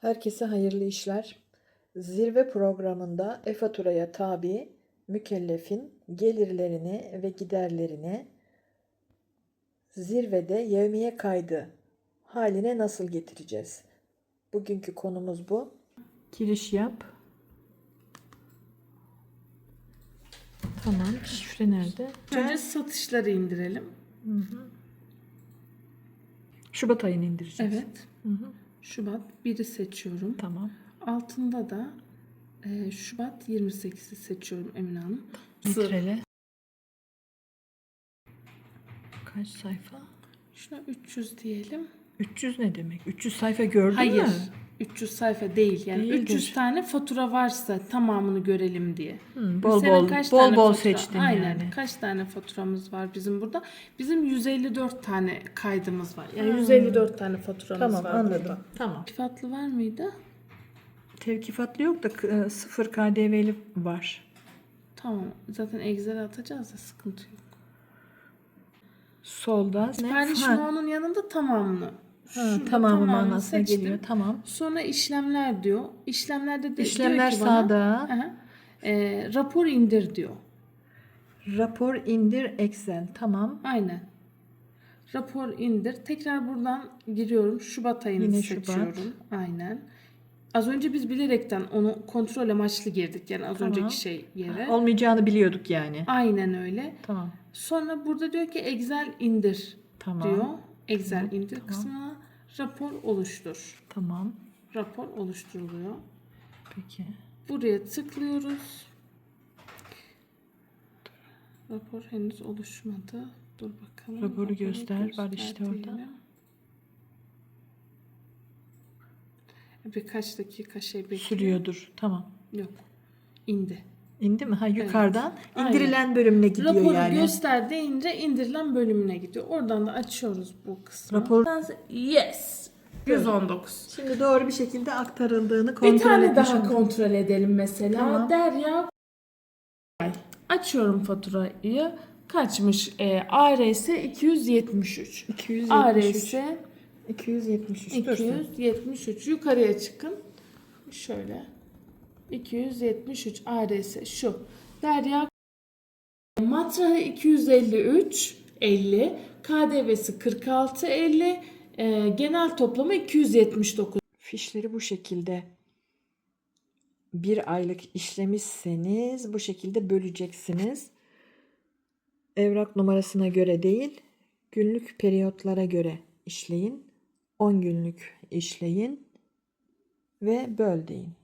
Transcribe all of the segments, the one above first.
Herkese hayırlı işler. Zirve programında e-faturaya tabi mükellefin gelirlerini ve giderlerini zirvede yevmiye kaydı haline nasıl getireceğiz? Bugünkü konumuz bu. Giriş yap. Tamam. Şifre nerede? Önce satışları indirelim. Şubat ayını indireceğiz. Evet. Hı hı. Şubat 1'i seçiyorum. Tamam. Altında da e, Şubat 28'i seçiyorum Emine Hanım. Sır. Bitirele. Kaç sayfa? Şuna 300 diyelim. 300 ne demek? 300 sayfa gördün Hayır. mü? 300 sayfa değil. Yani Değildir. 300 tane fatura varsa tamamını görelim diye. Hı, bol bol kaç bol tane bol fatura- seçtin Aynen. yani. Kaç tane faturamız var bizim burada? Bizim 154 tane kaydımız var. Yani Hmm. 154 tane faturamız Tamam var anladım. burada. Tamam. Fatlı var mıydı? Tevkifatlı yok da e, sıfır KDV'li var. Tamam. Zaten Excel'e atacağız da sıkıntı yok. Solda Sipariş Ha, no'nun yanında tamamını. Ha, Şurada tamamı manasına seçtim. geliyor. Tamam. Sonra işlemler diyor. İşlemlerde de İşlemler diyor ki bana, sağda. Aha, e, rapor indir diyor. Rapor indir Excel. Tamam. Aynen. Rapor indir. Tekrar buradan giriyorum. Şubat ayını Yine Şubat. seçiyorum. Aynen. Az önce biz bilerekten onu kontrol amaçlı girdik. Yani az Tamam. önceki şey yere. Olmayacağını biliyorduk yani. Aynen öyle. Tamam. Sonra burada diyor ki Excel indir Tamam. diyor. Excel Tamam, indir tamam. kısmına rapor oluştur. Tamam. Rapor oluşturuluyor. Peki. Buraya tıklıyoruz. Rapor henüz oluşmadı. Dur bakalım. Raporu göster, var işte orada. diyelim. Birkaç dakika şey bekliyor. Sürüyordur. Tamam. Yok. İndi. İndi mi? Ha yukarıdan Aynen. indirilen bölümüne gidiyor Raporu yani. göster deyince indirilen bölümüne gidiyor. Oradan da açıyoruz bu kısmı. Rapor Yes. 119. Şimdi doğru bir şekilde aktarıldığını kontrol Bir tane daha olduk. kontrol edelim mesela. Tamam. Derya Açıyorum faturayı. Kaçmış? E, ARS 273. 273. ARS 273. Dursun. 273. Yukarıya çıkın. Şöyle. 273 ARS şu. Derya Matrahı 253 50. KDV'si 46 50. E, genel toplamı 279. Fişleri bu şekilde bir aylık işlemişseniz bu şekilde böleceksiniz. Evrak numarasına göre değil, günlük periyotlara göre işleyin. 10 günlük işleyin ve böl deyin.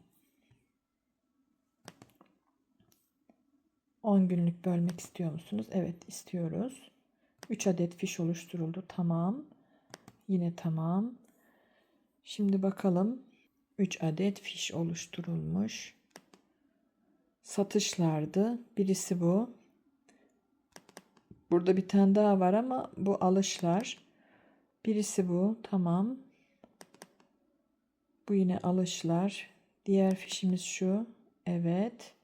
10 günlük bölmek istiyor musunuz? Evet istiyoruz. 3 adet fiş oluşturuldu. Tamam. Yine tamam. Şimdi bakalım. 3 adet fiş oluşturulmuş. Satışlardı. Birisi bu. Burada bir tane daha var ama bu alışlar. Birisi bu. Tamam. Bu yine alışlar. Diğer fişimiz şu. Evet.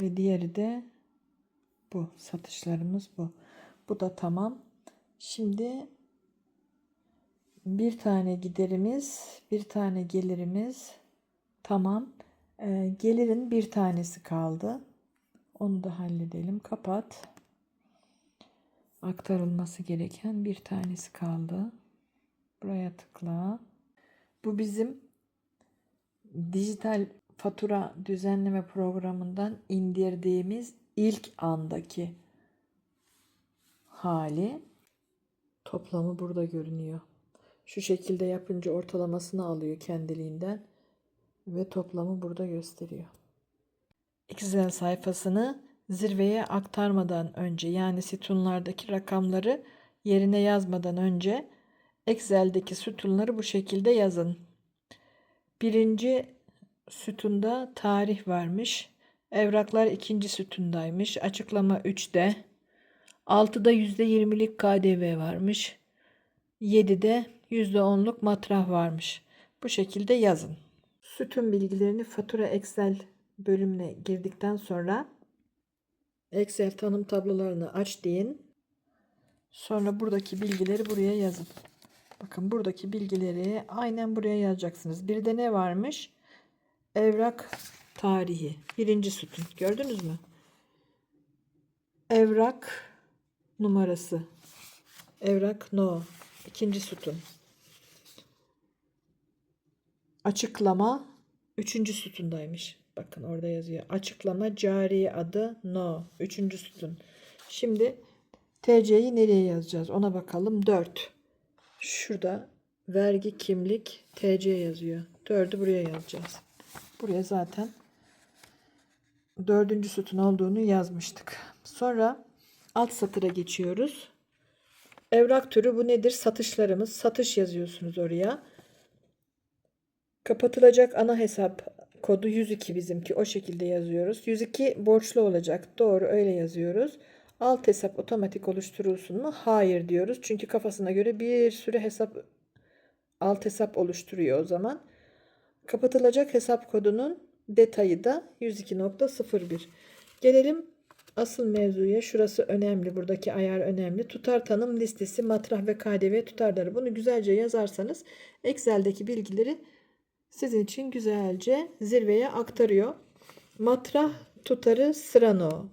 Ve diğeri de bu. Satışlarımız bu. Bu da tamam. Şimdi bir tane giderimiz, bir tane gelirimiz. Tamam. Ee, gelirin bir tanesi kaldı. Onu da halledelim. Kapat. Aktarılması gereken bir tanesi kaldı. Buraya tıkla. Bu bizim dijital fatura düzenleme programından indirdiğimiz ilk andaki hali. Toplamı burada görünüyor. Şu şekilde yapınca ortalamasını alıyor kendiliğinden ve toplamı burada gösteriyor. Excel sayfasını zirveye aktarmadan önce yani sütunlardaki rakamları yerine yazmadan önce Excel'deki sütunları bu şekilde yazın. Birinci sütunda tarih varmış. Evraklar ikinci sütundaymış. Açıklama 3'te. 6'da %20'lik KDV varmış. 7'de %10'luk matrah varmış. Bu şekilde yazın. Sütun bilgilerini fatura Excel bölümüne girdikten sonra Excel tanım tablolarını aç deyin. Sonra buradaki bilgileri buraya yazın. Bakın buradaki bilgileri aynen buraya yazacaksınız. Bir de ne varmış? Evrak tarihi. Birinci sütun. Gördünüz mü? Evrak numarası. Evrak no. İkinci sütun. Açıklama üçüncü sütundaymış. Bakın orada yazıyor. Açıklama cari adı no. Üçüncü sütun. Şimdi TC'yi nereye yazacağız? Ona bakalım. 4. Şurada vergi kimlik TC yazıyor. 4'ü buraya yazacağız. Buraya zaten dördüncü sütun olduğunu yazmıştık. Sonra alt satıra geçiyoruz. Evrak türü bu nedir? Satışlarımız. Satış yazıyorsunuz oraya. Kapatılacak ana hesap kodu 102 bizimki. O şekilde yazıyoruz. 102 borçlu olacak. Doğru öyle yazıyoruz. Alt hesap otomatik oluşturulsun mu? Hayır diyoruz. Çünkü kafasına göre bir sürü hesap alt hesap oluşturuyor o zaman. Kapatılacak hesap kodunun detayı da 102.01. Gelelim asıl mevzuya. Şurası önemli. Buradaki ayar önemli. Tutar tanım listesi, matrah ve KDV tutarları. Bunu güzelce yazarsanız Excel'deki bilgileri sizin için güzelce zirveye aktarıyor. Matrah tutarı sırano.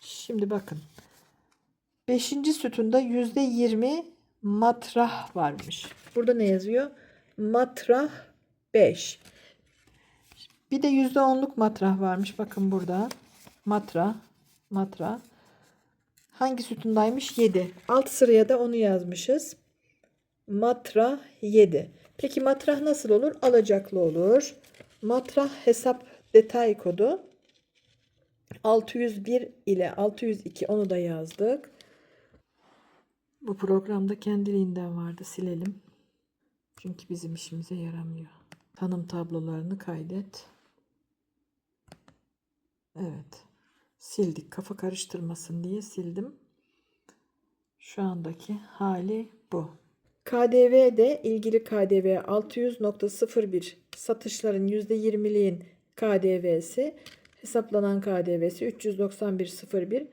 Şimdi bakın. Beşinci sütunda yüzde yirmi matrah varmış. Burada ne yazıyor? Matrah 5. Bir de yüzde onluk matrah varmış. Bakın burada. Matrah. Matrah. Hangi sütundaymış? 7. Alt sıraya da onu yazmışız. Matrah 7. Peki matrah nasıl olur? Alacaklı olur. Matrah hesap detay kodu 601 ile 602 onu da yazdık. Bu programda kendiliğinden vardı. Silelim. Çünkü bizim işimize yaramıyor. Tanım tablolarını kaydet. Evet. Sildik. Kafa karıştırmasın diye sildim. Şu andaki hali bu. KDV de ilgili KDV 600.01 satışların %20'liğin KDV'si hesaplanan KDV'si 391.01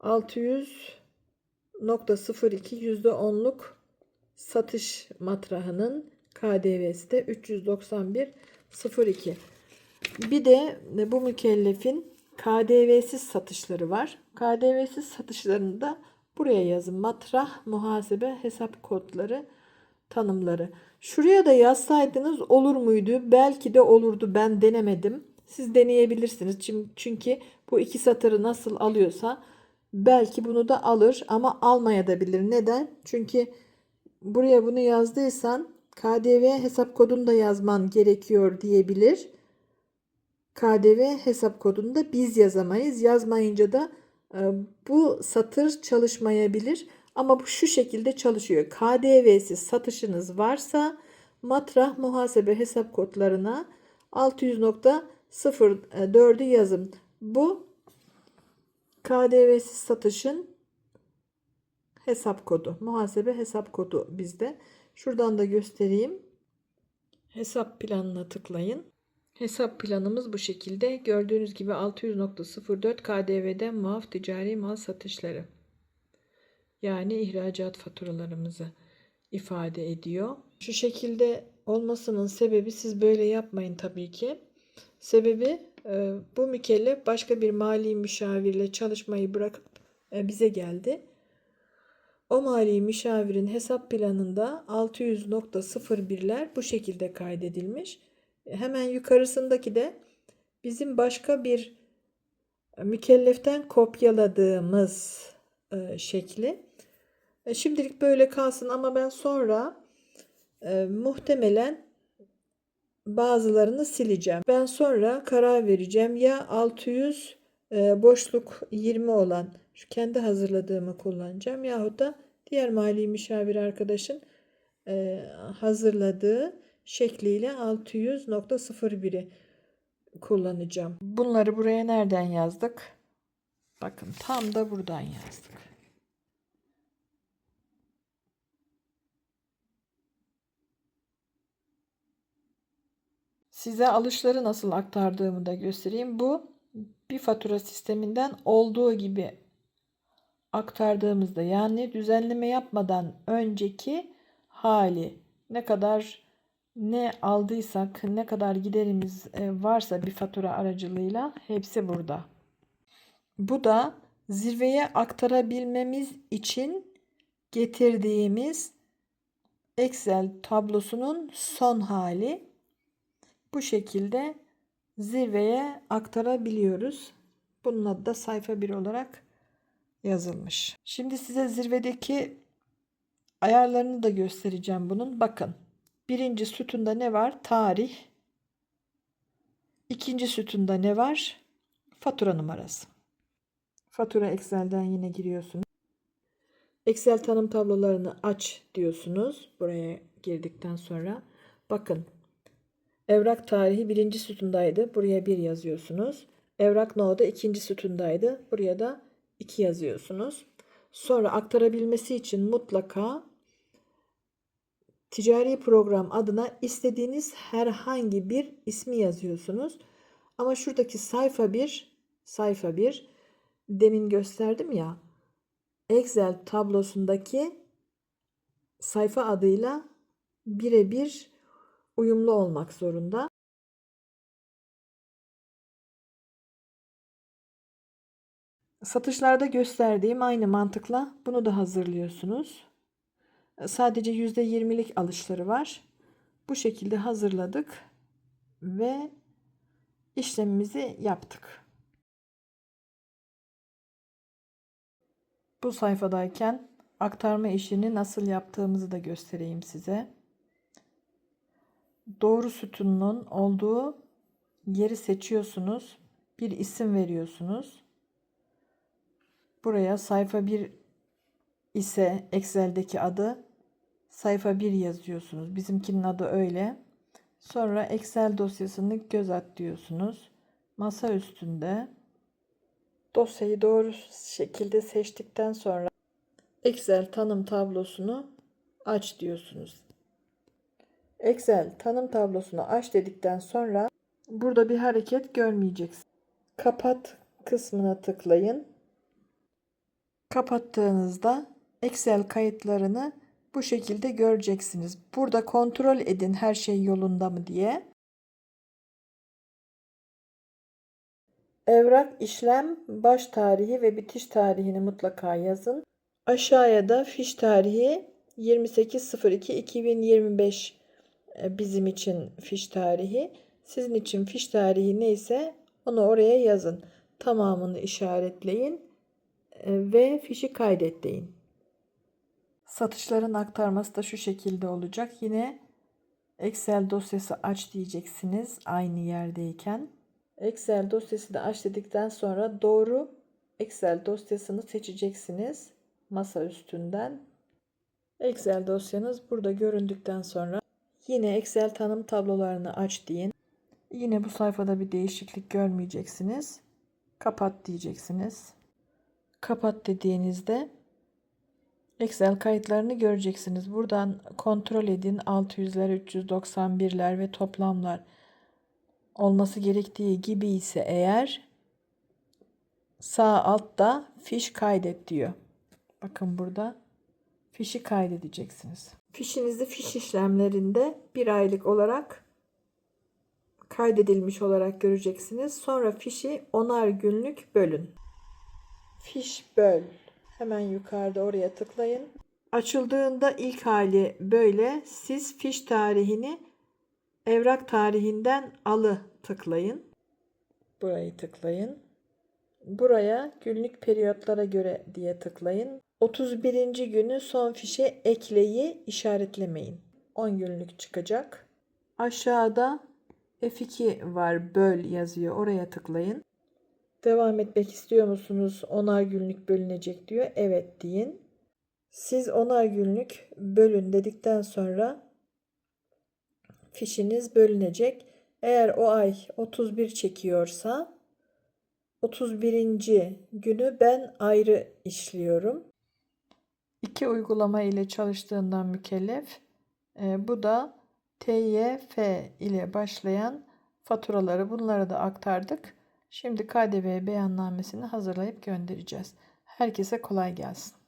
600.02 %10'luk satış matrahının KDV'si de 391.02 bir de bu mükellefin KDV'siz satışları var. KDV'siz satışlarını da buraya yazın. Matrah, muhasebe, hesap kodları, tanımları. Şuraya da yazsaydınız olur muydu? Belki de olurdu. Ben denemedim. Siz deneyebilirsiniz. Çünkü bu iki satırı nasıl alıyorsa belki bunu da alır ama almaya da bilir. Neden? Çünkü buraya bunu yazdıysan KDV hesap kodunu da yazman gerekiyor diyebilir. KDV hesap kodunu da biz yazamayız. Yazmayınca da e, bu satır çalışmayabilir. Ama bu şu şekilde çalışıyor. KDV'siz satışınız varsa matrah muhasebe hesap kodlarına 600.04'ü yazın. Bu KDV'siz satışın hesap kodu. Muhasebe hesap kodu bizde. Şuradan da göstereyim. Hesap planına tıklayın. Hesap planımız bu şekilde. Gördüğünüz gibi 600.04 KDV'den muaf ticari mal satışları. Yani ihracat faturalarımızı ifade ediyor. Şu şekilde olmasının sebebi siz böyle yapmayın tabii ki. Sebebi e, bu mükellef başka bir mali müşavirle çalışmayı bırakıp e, bize geldi. O mali müşavirin hesap planında 600.01'ler bu şekilde kaydedilmiş. Hemen yukarısındaki de bizim başka bir mükelleften kopyaladığımız e, şekli. E, şimdilik böyle kalsın ama ben sonra e, muhtemelen bazılarını sileceğim. Ben sonra karar vereceğim ya 600 e, boşluk 20 olan şu kendi hazırladığımı kullanacağım yahut da diğer mali müşavir arkadaşın e, hazırladığı şekliyle 600.01'i kullanacağım. Bunları buraya nereden yazdık? Bakın tam da buradan yazdık. Size alışları nasıl aktardığımı da göstereyim. Bu bir fatura sisteminden olduğu gibi aktardığımızda yani düzenleme yapmadan önceki hali ne kadar ne aldıysak ne kadar giderimiz e, varsa bir fatura aracılığıyla hepsi burada. Bu da zirveye aktarabilmemiz için getirdiğimiz Excel tablosunun son hali. Bu şekilde zirveye aktarabiliyoruz. Bunun adı da sayfa 1 olarak yazılmış. Şimdi size zirvedeki ayarlarını da göstereceğim bunun. Bakın. Birinci sütunda ne var? Tarih. İkinci sütunda ne var? Fatura numarası. Fatura Excel'den yine giriyorsunuz. Excel tanım tablolarını aç diyorsunuz. Buraya girdikten sonra. Bakın. Evrak tarihi birinci sütundaydı. Buraya bir yazıyorsunuz. Evrak no'da ikinci sütundaydı. Buraya da 2 yazıyorsunuz. Sonra aktarabilmesi için mutlaka ticari program adına istediğiniz herhangi bir ismi yazıyorsunuz. Ama şuradaki sayfa 1, sayfa 1 demin gösterdim ya. Excel tablosundaki sayfa adıyla birebir uyumlu olmak zorunda. Satışlarda gösterdiğim aynı mantıkla bunu da hazırlıyorsunuz. Sadece %20'lik alışları var. Bu şekilde hazırladık ve işlemimizi yaptık. Bu sayfadayken aktarma işini nasıl yaptığımızı da göstereyim size. Doğru sütunun olduğu yeri seçiyorsunuz. Bir isim veriyorsunuz. Buraya sayfa 1 ise Excel'deki adı sayfa 1 yazıyorsunuz. Bizimkinin adı öyle. Sonra Excel dosyasını göz at diyorsunuz. Masa üstünde dosyayı doğru şekilde seçtikten sonra Excel tanım tablosunu aç diyorsunuz. Excel tanım tablosunu aç dedikten sonra burada bir hareket görmeyeceksiniz. Kapat kısmına tıklayın. Kapattığınızda Excel kayıtlarını bu şekilde göreceksiniz. Burada kontrol edin her şey yolunda mı diye. Evrak işlem baş tarihi ve bitiş tarihini mutlaka yazın. Aşağıya da fiş tarihi 28.02.2025 e, bizim için fiş tarihi. Sizin için fiş tarihi neyse onu oraya yazın. Tamamını işaretleyin e, ve fişi kaydet deyin. Satışların aktarması da şu şekilde olacak. Yine Excel dosyası aç diyeceksiniz aynı yerdeyken. Excel dosyası da aç dedikten sonra doğru Excel dosyasını seçeceksiniz masa üstünden. Excel dosyanız burada göründükten sonra yine Excel tanım tablolarını aç deyin. Yine bu sayfada bir değişiklik görmeyeceksiniz. Kapat diyeceksiniz. Kapat dediğinizde Excel kayıtlarını göreceksiniz. Buradan kontrol edin 600'ler, 391'ler ve toplamlar olması gerektiği gibi ise eğer sağ altta fiş kaydet diyor. Bakın burada fişi kaydedeceksiniz. Fişinizi fiş işlemlerinde bir aylık olarak kaydedilmiş olarak göreceksiniz. Sonra fişi onar günlük bölün. Fiş böl. Hemen yukarıda oraya tıklayın. Açıldığında ilk hali böyle. Siz fiş tarihini evrak tarihinden alı tıklayın. Burayı tıklayın. Buraya günlük periyotlara göre diye tıklayın. 31. günü son fişe ekleyi işaretlemeyin. 10 günlük çıkacak. Aşağıda F2 var böl yazıyor. Oraya tıklayın. Devam etmek istiyor musunuz? Onar günlük bölünecek diyor. Evet deyin. Siz onar günlük bölün dedikten sonra fişiniz bölünecek. Eğer o ay 31 çekiyorsa 31. günü ben ayrı işliyorum. İki uygulama ile çalıştığından mükellef. E, bu da TYF ile başlayan faturaları bunları da aktardık. Şimdi KDV beyannamesini hazırlayıp göndereceğiz. Herkese kolay gelsin.